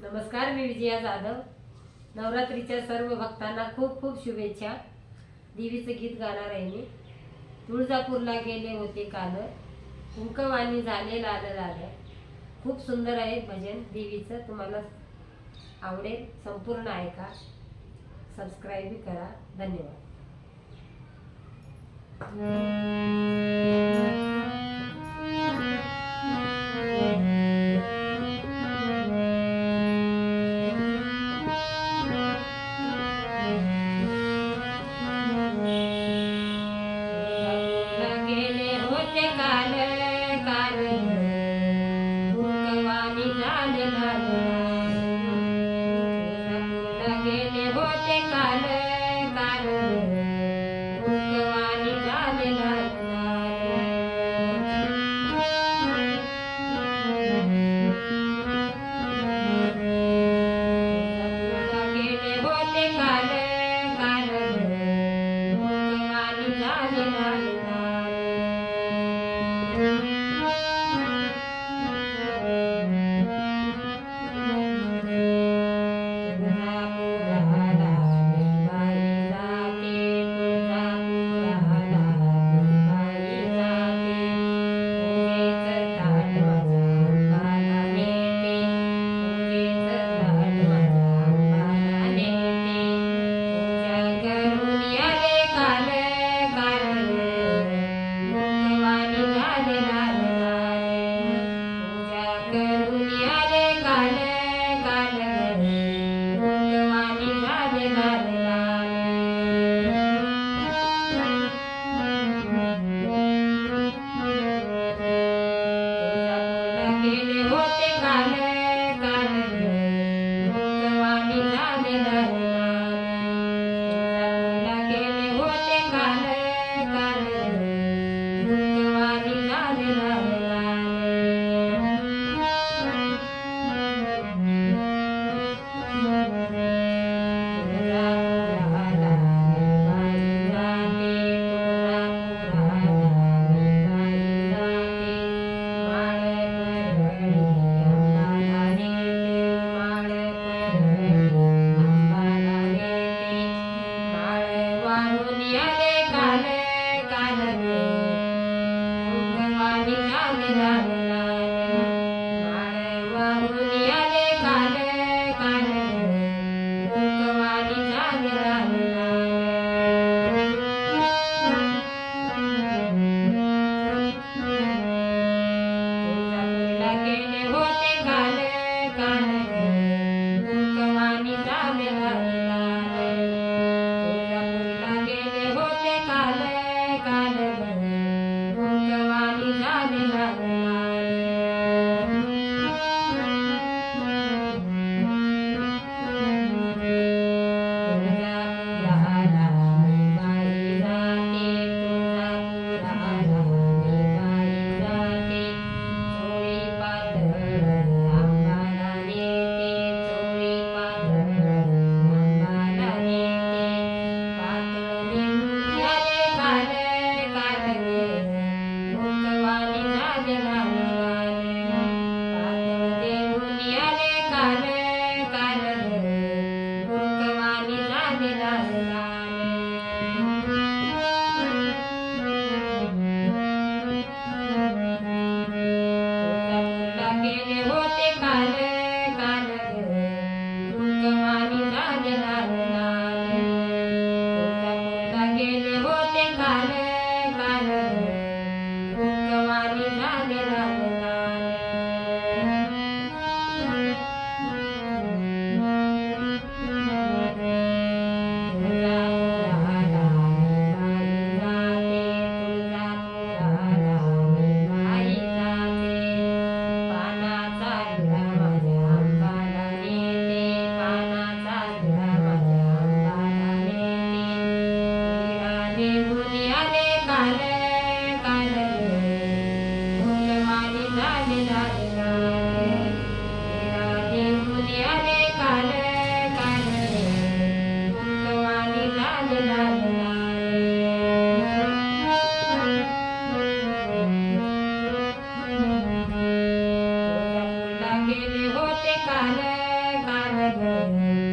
नमस्कार मी विजया जाधव. नवरात्रीच्या सर्व भक्तांना खूप खूप शुभेच्छा. देवीचं गीत गाणार आहे मी. तुळजापूरला गेले होते काल कुंकवाणी झाले लाल लाल. खूप सुंदर आहे भजन देवीचं. तुम्हाला आवडेल संपूर्ण ऐका सबस्क्राईब करा. धन्यवाद. કાલે કાલે કાલે. ભગવાની કાલે કાલે mm-hmm. गेले होते काल कारद